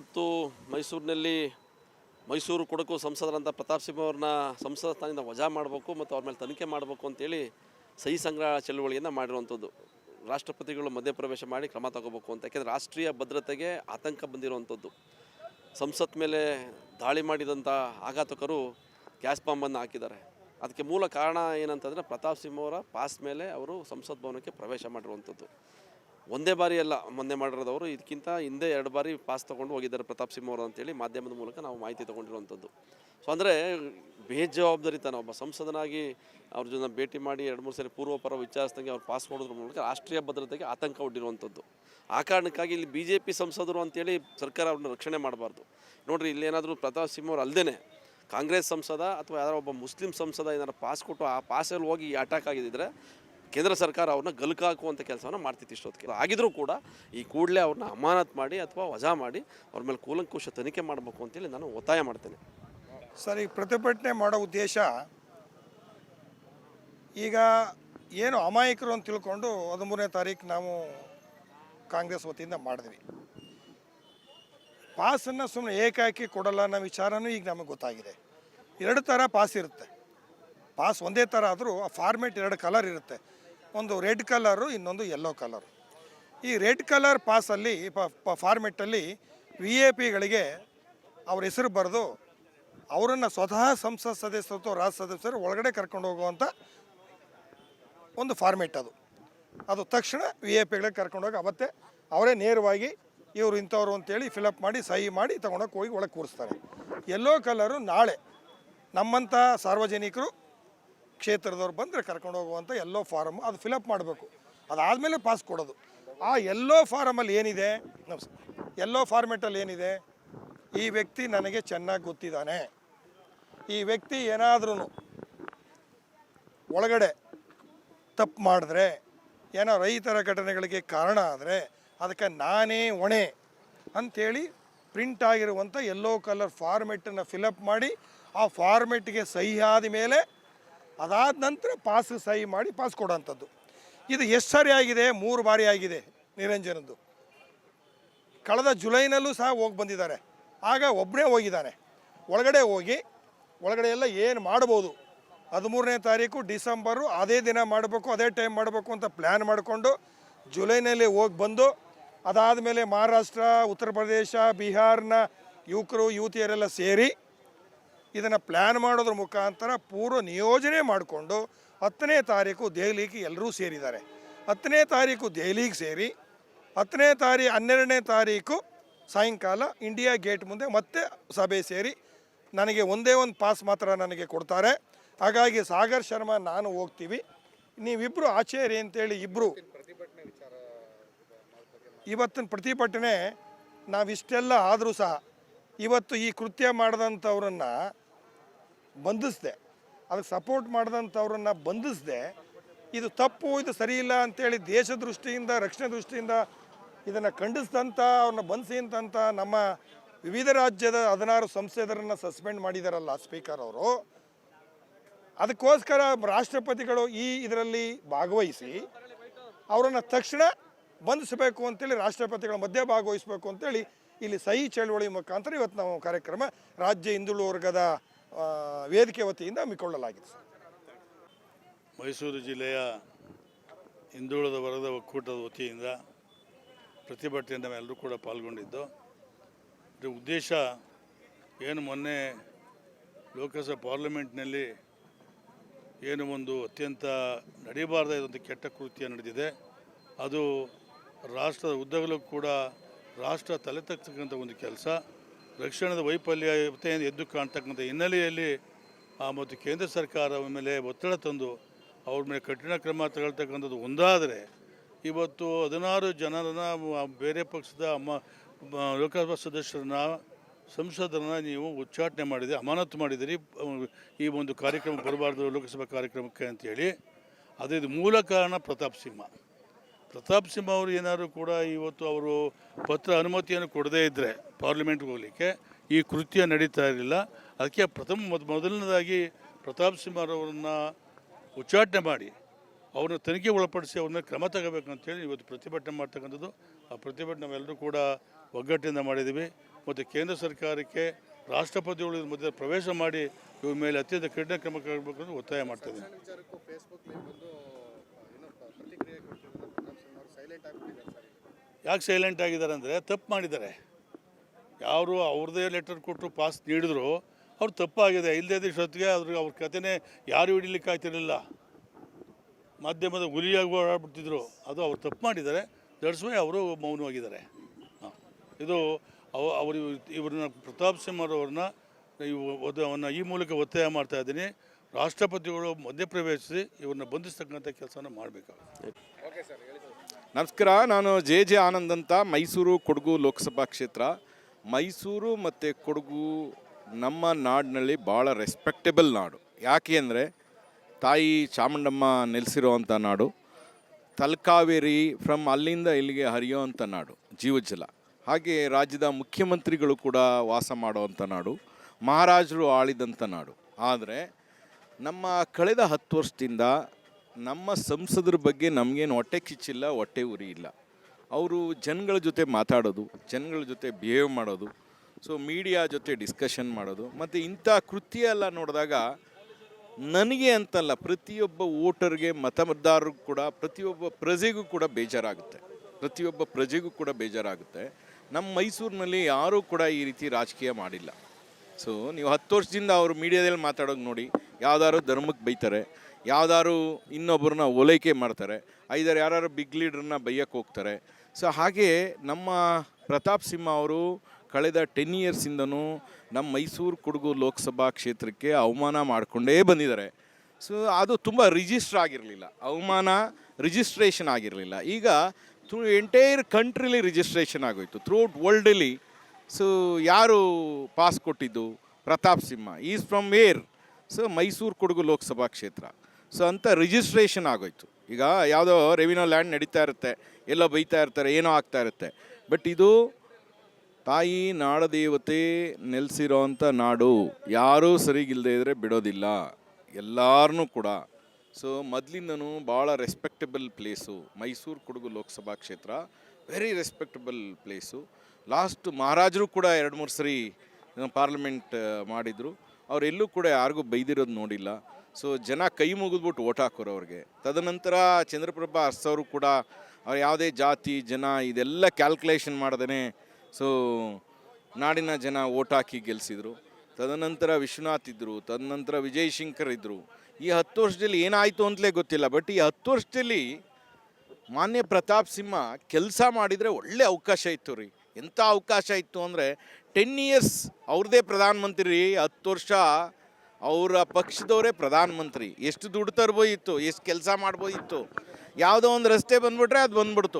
ಇವತ್ತು ಮೈಸೂರಿನಲ್ಲಿ ಮೈಸೂರು ಕೊಡಕು ಸಂಸದರಂಥ ಪ್ರತಾಪ್ ಸಿಂಹ ಅವ್ರನ್ನ ಸಂಸದ ಸ್ಥಾನದಿಂದ ವಜಾ ಮಾಡಬೇಕು ಮತ್ತು ಅವ್ರ ಮೇಲೆ ತನಿಖೆ ಮಾಡಬೇಕು ಅಂತೇಳಿ ಸಹಿ ಸಂಗ್ರಹ ಚಳುವಳಿಯನ್ನು ಮಾಡಿರುವಂಥದ್ದು. ರಾಷ್ಟ್ರಪತಿಗಳು ಮಧ್ಯಪ್ರವೇಶ ಮಾಡಿ ಕ್ರಮ ತಗೋಬೇಕು ಅಂತ. ಯಾಕೆಂದರೆ ರಾಷ್ಟ್ರೀಯ ಭದ್ರತೆಗೆ ಆತಂಕ ಬಂದಿರುವಂಥದ್ದು. ಸಂಸತ್ ಮೇಲೆ ದಾಳಿ ಮಾಡಿದಂಥ ಆಘಾತಕರು ಗ್ಯಾಸ್ ಬಾಂಬನ್ನು ಹಾಕಿದ್ದಾರೆ. ಅದಕ್ಕೆ ಮೂಲ ಕಾರಣ ಏನಂತಂದರೆ ಪ್ರತಾಪ್ ಸಿಂಹ ಅವರ ಪಾಸ್ ಮೇಲೆ ಅವರು ಸಂಸತ್ ಭವನಕ್ಕೆ ಪ್ರವೇಶ ಮಾಡಿರುವಂಥದ್ದು. ಒಂದೇ ಬಾರಿ ಅಲ್ಲ, ಮೊನ್ನೆ ಮಾಡಿರೋದವರು. ಇದಕ್ಕಿಂತ ಹಿಂದೆ ಎರಡು ಬಾರಿ ಪಾಸ್ ತೊಗೊಂಡು ಹೋಗಿದ್ದಾರೆ ಪ್ರತಾಪ್ ಸಿಂಹ ಅವರು ಅಂತೇಳಿ ಮಾಧ್ಯಮದ ಮೂಲಕ ನಾವು ಮಾಹಿತಿ ತೊಗೊಂಡಿರುವಂಥದ್ದು. ಸೊ ಅಂದರೆ ಬೇಜವಾಬ್ದಾರಿತನ ಒಬ್ಬ ಸಂಸದನಾಗಿ ಅವ್ರ ಜೊತೆ ಭೇಟಿ ಮಾಡಿ ಎರಡು, ಮೂರು ಸರಿ ಪೂರ್ವಪರ ವಿಚಾರಿಸ್ದಂಗೆ ಅವ್ರು ಪಾಸ್ ಮಾಡೋದ್ರ ಮೂಲಕ ರಾಷ್ಟ್ರೀಯ ಭದ್ರತೆಗೆ ಆತಂಕ ಒಡ್ಡಿರುವಂಥದ್ದು ಆ ಕಾರಣಕ್ಕಾಗಿ ಇಲ್ಲಿ ಬಿ ಜೆ ಪಿ ಸಂಸದರು ಅಂತೇಳಿ ಸರ್ಕಾರ ಅವ್ರನ್ನ ರಕ್ಷಣೆ ಮಾಡಬಾರ್ದು. ಇಲ್ಲಿ ಇಲ್ಲೇನಾದರೂ ಪ್ರತಾಪ್ ಸಿಂಹ ಅವ್ರು ಅಲ್ಲದೇ ಕಾಂಗ್ರೆಸ್ ಸಂಸದ ಅಥವಾ ಯಾರೋ ಒಬ್ಬ ಮುಸ್ಲಿಂ ಸಂಸದ ಏನಾರು ಪಾಸ್ ಕೊಟ್ಟು ಆ ಪಾಸಲ್ಲಿ ಹೋಗಿ ಅಟ್ಯಾಕ್ ಆಗಿದ್ದರೆ ಕೇಂದ್ರ ಸರ್ಕಾರ ಅವ್ರನ್ನ ಗಲ್ಕ ಹಾಕುವಂಥ ಕೆಲಸವನ್ನು ಮಾಡ್ತಿತ್ತು ಇಷ್ಟೊತ್ತಿಗೆ. ಆಗಿದ್ರೂ ಕೂಡ ಈ ಕೂಡಲೇ ಅವ್ರನ್ನ ಅಮಾನತ್ ಮಾಡಿ ಅಥವಾ ವಜಾ ಮಾಡಿ ಅವ್ರ ಮೇಲೆ ಕೂಲಂಕುಶ ತನಿಖೆ ಮಾಡಬೇಕು ಅಂತೇಳಿ ನಾನು ಒತ್ತಾಯ ಮಾಡ್ತೇನೆ. ಸರ್ ಈಗ ಪ್ರತಿಭಟನೆ ಮಾಡೋ ಉದ್ದೇಶ ಈಗ ಏನು ಅಮಾಯಕರು ಅಂತ ತಿಳ್ಕೊಂಡು ಹದಿಮೂರನೇ ತಾರೀಕು ನಾವು ಕಾಂಗ್ರೆಸ್ ವತಿಯಿಂದ ಮಾಡಿದ್ವಿ. ಪಾಸನ್ನು ಸುಮ್ಮನೆ ಏಕಾಕಿ ಕೊಡಲ್ಲ ಅನ್ನೋ ವಿಚಾರನೂ ಈಗ ನಮಗೆ ಗೊತ್ತಾಗಿದೆ. ಎರಡು ಥರ ಪಾಸ್ ಇರುತ್ತೆ. ಪಾಸ್ ಒಂದೇ ಥರ ಆದರೂ ಆ ಫಾರ್ಮೇಟ್ ಎರಡು ಕಲರ್ ಇರುತ್ತೆ. ಒಂದು ರೆಡ್ ಕಲರು, ಇನ್ನೊಂದು ಯೆಲ್ಲೋ ಕಲರ್. ಈ ರೆಡ್ ಕಲರ್ ಪಾಸಲ್ಲಿ ಫಾರ್ಮೆಟಲ್ಲಿ ವಿ ಎ ಪಿಗಳಿಗೆ ಅವ್ರ ಹೆಸರು ಬರೆದು ಅವರನ್ನು ಸ್ವತಃ ಸಂಸತ್ ಸದಸ್ಯರು ಅಥವಾ ರಾಜ್ಯ ಸದಸ್ಯರು ಒಳಗಡೆ ಕರ್ಕೊಂಡು ಹೋಗುವಂಥ ಒಂದು ಫಾರ್ಮೆಟ್ ಅದು. ಅದು ತಕ್ಷಣ ವಿ ಎ ಪಿಗಳಿಗೆ ಕರ್ಕೊಂಡೋಗಿ ಅವತ್ತೇ ಅವರೇ ನೇರವಾಗಿ ಇವರು ಇಂಥವ್ರು ಅಂತೇಳಿ ಫಿಲಪ್ ಮಾಡಿ, ಸಹಿ ಮಾಡಿ ತೊಗೊಂಡೋಗಿ ಹೋಗಿ ಒಳಗೆ ಕೂರಿಸ್ತಾರೆ. ಎಲ್ಲೋ ಕಲರು ನಾಳೆ ನಮ್ಮಂಥ ಸಾರ್ವಜನಿಕರು ಕ್ಷೇತ್ರದವ್ರು ಬಂದರೆ ಕರ್ಕೊಂಡು ಹೋಗುವಂಥ ಎಲ್ಲೋ ಫಾರಮ್ ಅದು ಫಿಲಪ್ ಮಾಡಬೇಕು. ಅದಾದಮೇಲೆ ಪಾಸ್ ಕೊಡೋದು. ಆ ಎಲ್ಲೋ ಫಾರಮಲ್ಲಿ ಏನಿದೆ? ಎಲ್ಲೋ ಫಾರ್ಮೆಟಲ್ಲಿ ಏನಿದೆ? ಈ ವ್ಯಕ್ತಿ ನನಗೆ ಚೆನ್ನಾಗಿ ಗೊತ್ತಿದ್ದಾನೆ. ಈ ವ್ಯಕ್ತಿ ಏನಾದ್ರೂ ಒಳಗಡೆ ತಪ್ಪು ಮಾಡಿದ್ರೆ, ಏನೋ ರೈತರ ಘಟನೆಗಳಿಗೆ ಕಾರಣ ಆದರೆ, ಅದಕ್ಕೆ ನಾನೇ ಹೊಣೆ ಅಂಥೇಳಿ ಪ್ರಿಂಟ್ ಆಗಿರುವಂಥ ಎಲ್ಲೋ ಕಲರ್ ಫಾರ್ಮೆಟನ್ನು ಫಿಲಪ್ ಮಾಡಿ, ಆ ಫಾರ್ಮೆಟ್ಗೆ ಸಹಿ ಆದ ಮೇಲೆ ಅದಾದ ನಂತರ ಪಾಸ್ ಸಹಿ ಮಾಡಿ ಪಾಸ್ ಕೊಡೋಂಥದ್ದು. ಇದು ಎಷ್ಟು ಸಾರಿ ಆಗಿದೆ? ಮೂರು ಬಾರಿ ಆಗಿದೆ ನಿರಂಜನದ್ದು. ಕಳೆದ ಜುಲೈನಲ್ಲೂ ಸಹ ಹೋಗಿ ಬಂದಿದ್ದಾರೆ. ಆಗ ಒಬ್ಬನೇ ಹೋಗಿದ್ದಾನೆ ಒಳಗಡೆ ಹೋಗಿ, ಒಳಗಡೆ ಎಲ್ಲ ಏನು ಮಾಡ್ಬೋದು? ಹದಿಮೂರನೇ ತಾರೀಕು, ಡಿಸೆಂಬರು, ಅದೇ ದಿನ ಮಾಡಬೇಕು, ಅದೇ ಟೈಮ್ ಮಾಡಬೇಕು ಅಂತ ಪ್ಲ್ಯಾನ್ ಮಾಡಿಕೊಂಡು ಜುಲೈನಲ್ಲಿ ಹೋಗಿ ಬಂದು, ಅದಾದಮೇಲೆ ಮಹಾರಾಷ್ಟ್ರ, ಉತ್ತರ ಪ್ರದೇಶ, ಬಿಹಾರ್ನ ಯುವಕರು, ಯುವತಿಯರೆಲ್ಲ ಸೇರಿ ಇದನ್ನು ಪ್ಲ್ಯಾನ್ ಮಾಡೋದ್ರ ಮುಖಾಂತರ ಪೂರ್ವ ನಿಯೋಜನೆ ಮಾಡಿಕೊಂಡು ಹತ್ತನೇ ತಾರೀಕು ದೆಹಲಿಗೆ ಎಲ್ಲರೂ ಸೇರಿದ್ದಾರೆ. ಹತ್ತನೇ ತಾರೀಕು ದೆಹಲಿಗೆ ಸೇರಿ, ಹತ್ತನೇ ತಾರೀಕು ಹನ್ನೆರಡನೇ ತಾರೀಕು ಸಾಯಂಕಾಲ ಇಂಡಿಯಾ ಗೇಟ್ ಮುಂದೆ ಮತ್ತೆ ಸಭೆ ಸೇರಿ ನನಗೆ ಒಂದೇ ಒಂದು ಪಾಸ್ ಮಾತ್ರ ನನಗೆ ಕೊಡ್ತಾರೆ. ಹಾಗಾಗಿ ಸಾಗರ್ ಶರ್ಮಾ ನಾನು ಹೋಗ್ತೀವಿ. ನೀವಿಬ್ಬರು ಆಚೇರಿ ಅಂತೇಳಿ ಇಬ್ಬರು ಇವತ್ತಿನ ಪ್ರತಿಭಟನೆ ನಾವಿಷ್ಟೆಲ್ಲ ಆದರೂ ಸಹ ಇವತ್ತು ಈ ಕೃತ್ಯ ಮಾಡಿದಂಥವ್ರನ್ನ ಬಂಧಿಸ್ದೆ. ಅದಕ್ಕೆ ಸಪೋರ್ಟ್ ಮಾಡಿದಂಥವ್ರನ್ನ ಬಂಧಿಸ್ದೆ. ಇದು ತಪ್ಪು, ಇದು ಸರಿ ಇಲ್ಲ ಅಂತೇಳಿ ದೇಶ ದೃಷ್ಟಿಯಿಂದ, ರಕ್ಷಣೆ ದೃಷ್ಟಿಯಿಂದ ಇದನ್ನು ಖಂಡಿಸಿದಂಥ, ಅವ್ರನ್ನ ಬಂಧಿಸಿ ಅಂತ ನಮ್ಮ ವಿವಿಧ ರಾಜ್ಯದ ಹದಿನಾರು ಸಂಸದರನ್ನು ಸಸ್ಪೆಂಡ್ ಮಾಡಿದಾರಲ್ಲ ಸ್ಪೀಕರ್ ಅವರು. ಅದಕ್ಕೋಸ್ಕರ ರಾಷ್ಟ್ರಪತಿಗಳು ಈ ಇದರಲ್ಲಿ ಭಾಗವಹಿಸಿ ಅವರನ್ನು ತಕ್ಷಣ ಬಂಧಿಸಬೇಕು ಅಂತೇಳಿ ರಾಷ್ಟ್ರಪತಿಗಳ ಮಧ್ಯೆ ಭಾಗವಹಿಸಬೇಕು ಅಂತೇಳಿ ಇಲ್ಲಿ ಸಹಿ ಚಳವಳಿ ಮುಖಾಂತರ ಇವತ್ತು ನಾವು ಕಾರ್ಯಕ್ರಮ ರಾಜ್ಯ ಹಿಂದುಳಿದ ವರ್ಗದ ವೇದಿಕೆ ವತಿಯಿಂದ ಹಮ್ಮಿಕೊಳ್ಳಲಾಗಿದೆ, ಸರ್. ಮೈಸೂರು ಜಿಲ್ಲೆಯ ಹಿಂದುಳಿದ ವರ್ಗದ ಒಕ್ಕೂಟದ ವತಿಯಿಂದ ಪ್ರತಿಭಟನೆಯಿಂದ ನಾವೆಲ್ಲರೂ ಕೂಡ ಪಾಲ್ಗೊಂಡಿದ್ದು. ಇದರ ಉದ್ದೇಶ ಏನು ಮೊನ್ನೆ ಲೋಕಸಭಾ ಪಾರ್ಲಿಮೆಂಟ್ನಲ್ಲಿ ಏನು ಒಂದು ಅತ್ಯಂತ ನಡೀಬಾರ್ದ ಇದೊಂದು ಕೆಟ್ಟ ಕೃತ್ಯ ನಡೆದಿದೆ. ಅದು ರಾಷ್ಟ್ರದ ಉದ್ದಗಲಕ್ಕೂ ಕೂಡ ರಾಷ್ಟ್ರ ತಲೆ ತಗ್ತಕ್ಕಂಥ ಒಂದು ಕೆಲಸ. ರಕ್ಷಣದ ವೈಫಲ್ಯ ಎದ್ದು ಕಾಣ್ತಕ್ಕಂಥ ಹಿನ್ನೆಲೆಯಲ್ಲಿ ಆ ಮತ್ತು ಕೇಂದ್ರ ಸರ್ಕಾರ ಮೇಲೆ ಒತ್ತಡ ತಂದು ಅವ್ರ ಮೇಲೆ ಕಠಿಣ ಕ್ರಮ ತಗೊಳ್ತಕ್ಕಂಥದ್ದು ಒಂದಾದರೆ ಇವತ್ತು ಹದಿನಾರು ಜನರನ್ನ ಬೇರೆ ಪಕ್ಷದ ಅಮ್ಮ ಲೋಕಸಭಾ ಸದಸ್ಯರನ್ನ, ಸಂಸದರನ್ನ ನೀವು ಉಚ್ಚಾಟನೆ ಮಾಡಿದೆ ಅಮಾನತು ಮಾಡಿದಿರಿ ಈ ಒಂದು ಕಾರ್ಯಕ್ರಮ ಬರಬಾರ್ದು, ಲೋಕಸಭಾ ಕಾರ್ಯಕ್ರಮಕ್ಕೆ ಅಂತೇಳಿ. ಅದೇ ಇದು ಮೂಲ ಕಾರಣ ಪ್ರತಾಪ್ ಸಿಂಹ. ಪ್ರತಾಪ್ ಸಿಂಹ ಅವರು ಏನಾದರೂ ಕೂಡ ಇವತ್ತು ಅವರು ಪತ್ರ ಅನುಮತಿಯನ್ನು ಕೊಡದೇ ಇದ್ದರೆ ಪಾರ್ಲಿಮೆಂಟ್ಗೆ ಹೋಗಲಿಕ್ಕೆ ಈ ಕೃತ್ಯ ನಡೀತಾ ಇರಲಿಲ್ಲ. ಅದಕ್ಕೆ ಪ್ರಥಮ ಮೊದ, ಮೊದಲನೇದಾಗಿ ಪ್ರತಾಪ್ ಸಿಂಹರವರನ್ನು ಉಚ್ಚಾಟನೆ ಮಾಡಿ, ಅವ್ರನ್ನ ತನಿಖೆ ಒಳಪಡಿಸಿ ಅವ್ರನ್ನ ಕ್ರಮ ತಗೋಬೇಕಂತೇಳಿ ಇವತ್ತು ಪ್ರತಿಭಟನೆ ಮಾಡ್ತಕ್ಕಂಥದ್ದು. ಆ ಪ್ರತಿಭಟನೆ ನಾವೆಲ್ಲರೂ ಕೂಡ ಒಗ್ಗಟ್ಟಿನಿಂದ ಮಾಡಿದ್ದೀವಿ. ಮತ್ತು ಕೇಂದ್ರ ಸರ್ಕಾರಕ್ಕೆ ರಾಷ್ಟ್ರಪತಿಗಳು ಮಧ್ಯೆ ಪ್ರವೇಶ ಮಾಡಿ ಇವ್ರ ಮೇಲೆ ಅತ್ಯಂತ ಕಠಿಣ ಕ್ರಮ ಅಂತ ಒತ್ತಾಯ ಮಾಡ್ತಿದ್ದೀನಿ ವಿಚಾರಕ್ಕೂ ಫೇಸ್ಬುಕ್ ಬಂದು ಏನೋ ಪ್ರತಿಕ್ರಿಯೆ ಕೊಡ್ತಿದ್ದಾರೆ ಪ್ರತಾಪ್ ಸಿಂಹ ಅವರು ಸೈಲೆಂಟ್ ಆಗಿಬಿಟ್ಟಿದ್ದಾರೆ ಸರ್ ಈಗ. ಯಾಕೆ ಸೈಲೆಂಟ್ ಆಗಿದ್ದಾರೆ ಅಂದರೆ ತಪ್ಪು ಮಾಡಿದ್ದಾರೆ. ಯಾರು ಅವ್ರದ್ದೇ ಲೆಟರ್ ಕೊಟ್ಟು ಪಾಸ್ ನೀಡಿದ್ರು ಅವ್ರು ತಪ್ಪಾಗಿದೆ. ಇಲ್ಲದೇ ಇಷ್ಟೊತ್ತಿಗೆ ಅವ್ರಿಗೆ ಅವ್ರ ಕಥೆನೇ ಯಾರು ಹಿಡಿಲಿಕ್ಕೆ ಆಗ್ತಿರಲಿಲ್ಲ ಮಾಧ್ಯಮದ ಗುರಿಯಾಗಿ ಓಡಾಡ್ಬಿಡ್ತಿದ್ರು. ಅದು ಅವ್ರು ತಪ್ಪು ಮಾಡಿದ್ದಾರೆ. ದಟ್ಸ್ ಅವರು ಮೌನವಾಗಿದ್ದಾರೆ. ಇದು ಅವ, ಅವರು ಇವ್ರನ್ನ ಪ್ರತಾಪ್ ಸಿಂಹರವ್ರನ್ನ ಈ ಮೂಲಕ ಒತ್ತಾಯ ಮಾಡ್ತಾ ಇದ್ದೀನಿ. ರಾಷ್ಟ್ರಪತಿಗಳು ಮಧ್ಯಪ್ರವೇಶಿಸಿ ಇವ್ರನ್ನ ಬಂಧಿಸ್ತಕ್ಕಂಥ ಕೆಲಸನ ಮಾಡಬೇಕಾಗುತ್ತೆ. ನಮಸ್ಕಾರ, ನಾನು ಜೆ ಜೆ ಆನಂದ್ ಅಂತ ಮೈಸೂರು ಕೊಡಗು ಲೋಕಸಭಾ ಕ್ಷೇತ್ರ. ಮೈಸೂರು ಮತ್ತು ಕೊಡಗು ನಮ್ಮ ನಾಡಿನಲ್ಲಿ ಭಾಳ ರೆಸ್ಪೆಕ್ಟೇಬಲ್ ನಾಡು. ಯಾಕೆ ಅಂದರೆ, ತಾಯಿ ಚಾಮುಂಡಮ್ಮ ನೆಲೆಸಿರೋವಂಥ ನಾಡು, ತಲಕಾವೇರಿ ಫ್ರಮ್ ಅಲ್ಲಿಂದ ಇಲ್ಲಿಗೆ ಹರಿಯೋವಂಥ ನಾಡು ಜೀವಜಲ ಹಾಗೆ ರಾಜ್ಯದ ಮುಖ್ಯಮಂತ್ರಿಗಳು ಕೂಡ ವಾಸ ಮಾಡುವಂಥ ನಾಡು, ಮಹಾರಾಜರು ಆಳಿದಂಥ ನಾಡು. ಆದರೆ ನಮ್ಮ ಕಳೆದ ಹತ್ತು ವರ್ಷದಿಂದ ನಮ್ಮ ಸಂಸದರ ಬಗ್ಗೆ ನಮಗೇನು ಹೊಟ್ಟೆ ಕಿಚ್ಚಿಲ್ಲ, ಹೊಟ್ಟೆ ಉರಿ ಇಲ್ಲ. ಅವರು ಜನಗಳ ಜೊತೆ ಮಾತಾಡೋದು, ಜನಗಳ ಜೊತೆ ಬಿಹೇವ್ ಮಾಡೋದು ಸೊ ಮೀಡಿಯಾ ಜೊತೆ ಡಿಸ್ಕಷನ್ ಮಾಡೋದು, ಮತ್ತು ಇಂಥ ಕೃತ್ಯ ಎಲ್ಲ ನೋಡಿದಾಗ ನನಗೆ ಅಂತಲ್ಲ, ಪ್ರತಿಯೊಬ್ಬ ವೋಟರ್ಗೆ, ಮತದಾರರಿಗೂ ಕೂಡ, ಪ್ರತಿಯೊಬ್ಬ ಪ್ರಜೆಗೂ ಕೂಡ ಬೇಜಾರಾಗುತ್ತೆ. ಪ್ರತಿಯೊಬ್ಬ ಪ್ರಜೆಗೂ ಕೂಡ ಬೇಜಾರಾಗುತ್ತೆ. ನಮ್ಮ ಮೈಸೂರಿನಲ್ಲಿ ಯಾರೂ ಕೂಡ ಈ ರೀತಿ ರಾಜಕೀಯ ಮಾಡಿಲ್ಲ. ಸೊ ನೀವು ಹತ್ತು ವರ್ಷದಿಂದ ಅವರು ಮೀಡಿಯಾದಲ್ಲಿ ಮಾತಾಡೋಕೆ ನೋಡಿ ಯಾವ್ದಾದ್ರು ಧರ್ಮಕ್ಕೆ ಬೈತಾರೆ ಯಾವ್ದಾದ್ರು ಇನ್ನೊಬ್ಬರನ್ನ ಓಲೈಕೆ ಮಾಡ್ತಾರೆ, ಐದಾರು ಯಾರು ಬಿಗ್ ಲೀಡ್ರನ್ನ ಬೈಯಕ್ಕೆ ಹೋಗ್ತಾರೆ. ಸೊ ಹಾಗೆ ನಮ್ಮ ಪ್ರತಾಪ್ ಸಿಂಹ ಅವರು ಕಳೆದ ಟೆನ್ ಇಯರ್ಸಿಂದನೂ ನಮ್ಮ ಮೈಸೂರು ಕೊಡಗು ಲೋಕಸಭಾ ಕ್ಷೇತ್ರಕ್ಕೆ ಅವಮಾನ ಮಾಡಿಕೊಂಡೇ ಬಂದಿದ್ದಾರೆ. ಸೊ ಅದು ತುಂಬ ರಿಜಿಸ್ಟರ್ ಆಗಿರಲಿಲ್ಲ. ಅವಮಾನ ರಿಜಿಸ್ಟ್ರೇಷನ್ ಆಗಿರಲಿಲ್ಲ. ಈಗ ಥ್ರೂ ಎಂಟೈರ್ ಕಂಟ್ರಿಲಿ ರಿಜಿಸ್ಟ್ರೇಷನ್ ಆಗೋಯ್ತು. ಥ್ರೂಔಟ್ ವರ್ಲ್ಡಲ್ಲಿ ಸೊ ಯಾರು ಪಾಸ್ ಕೊಟ್ಟಿದ್ದು? Pratap Simha. Is from where so Mysuru Kodagu Lok Sabha ಕ್ಷೇತ್ರ. ಸೊ ಅಂತ ರಿಜಿಸ್ಟ್ರೇಷನ್ ಆಗೋಯ್ತು. ಈಗ ಯಾವುದೋ ರೆವಿನ್ಯೂ ಲ್ಯಾಂಡ್ ನಡೀತಾ ಇರುತ್ತೆ. ಎಲ್ಲ ಬೈತಾ ಇರ್ತಾರೆ, ಏನೋ ಆಗ್ತಾ ಇರುತ್ತೆ. ಬಟ್ ಇದು ತಾಯಿ ನಾಡದೇವತೆ ನೆಲೆಸಿರೋವಂಥ ನಾಡು. ಯಾರೂ ಸರಿಗಿಲ್ಲದೆ ಇದ್ದರೆ ಬಿಡೋದಿಲ್ಲ. ಎಲ್ಲಾರನ್ನೂ ಕೂಡ. ಸೊ ಮೊದಲಿಂದನೂ ಭಾಳ ರೆಸ್ಪೆಕ್ಟಬಲ್ ಪ್ಲೇಸು ಮೈಸೂರು ಕೊಡಗು ಲೋಕಸಭಾ ಕ್ಷೇತ್ರ ವೆರಿ ರೆಸ್ಪೆಕ್ಟಬಲ್ ಪ್ಲೇಸು ಲಾಸ್ಟ್ ಮಹಾರಾಜರು ಕೂಡ ಎರಡು, ಮೂರು ಸರಿ ಪಾರ್ಲಿಮೆಂಟ್ ಮಾಡಿದರು. ಅವರೆಲ್ಲೂ ಕೂಡ ಯಾರಿಗೂ ಬೈದಿರೋದು ನೋಡಿಲ್ಲ. ಸೊ ಜನ ಕೈ ಮುಗಿದ್ಬಿಟ್ಟು ಓಟ್ ಹಾಕೋರು ಅವ್ರಿಗೆ. ತದನಂತರ ಚಂದ್ರಪ್ರಭಾ ಅರ್ಸವರು ಕೂಡ, ಅವ್ರು ಯಾವುದೇ ಜಾತಿ, ಜನ, ಇದೆಲ್ಲ ಕ್ಯಾಲ್ಕುಲೇಷನ್ ಮಾಡ್ದೇ ಸೊ ನಾಡಿನ ಜನ ಓಟ್ ಹಾಕಿ ಗೆಲ್ಲಿಸಿದರು ತದನಂತರ ವಿಶ್ವನಾಥ್ ಇದ್ದರು ತದನಂತರ ವಿಜಯ್ ಶಂಕರ್ ಇದ್ದರು ಈ ಹತ್ತು ವರ್ಷದಲ್ಲಿ ಏನಾಯಿತು ಅಂತಲೇ ಗೊತ್ತಿಲ್ಲ ಬಟ್ ಈ ಹತ್ತು ವರ್ಷದಲ್ಲಿ ಮಾನ್ಯ ಪ್ರತಾಪ್ ಸಿಂಹ ಕೆಲಸ ಮಾಡಿದರೆ ಒಳ್ಳೆ ಅವಕಾಶ ಇತ್ತು ರೀ. ಎಂಥ ಅವಕಾಶ ಇತ್ತು ಅಂದರೆ ಟೆನ್ ಇಯರ್ಸ್ ಅವ್ರದ್ದೇ ಪ್ರಧಾನಮಂತ್ರಿ ರೀ, ಹತ್ತು ವರ್ಷ ಅವರ ಪಕ್ಷದವರೇ ಪ್ರಧಾನಮಂತ್ರಿ. ಎಷ್ಟು ದುಡ್ಡು ತರ್ಬೋದಿತ್ತು, ಎಷ್ಟು ಕೆಲಸ ಮಾಡ್ಬೋದಿತ್ತು, ಯಾವುದೋ ಒಂದು ರಸ್ತೆ ಬಂದ್ಬಿಟ್ರೆ ಅದು ಬಂದ್ಬಿಡ್ತು.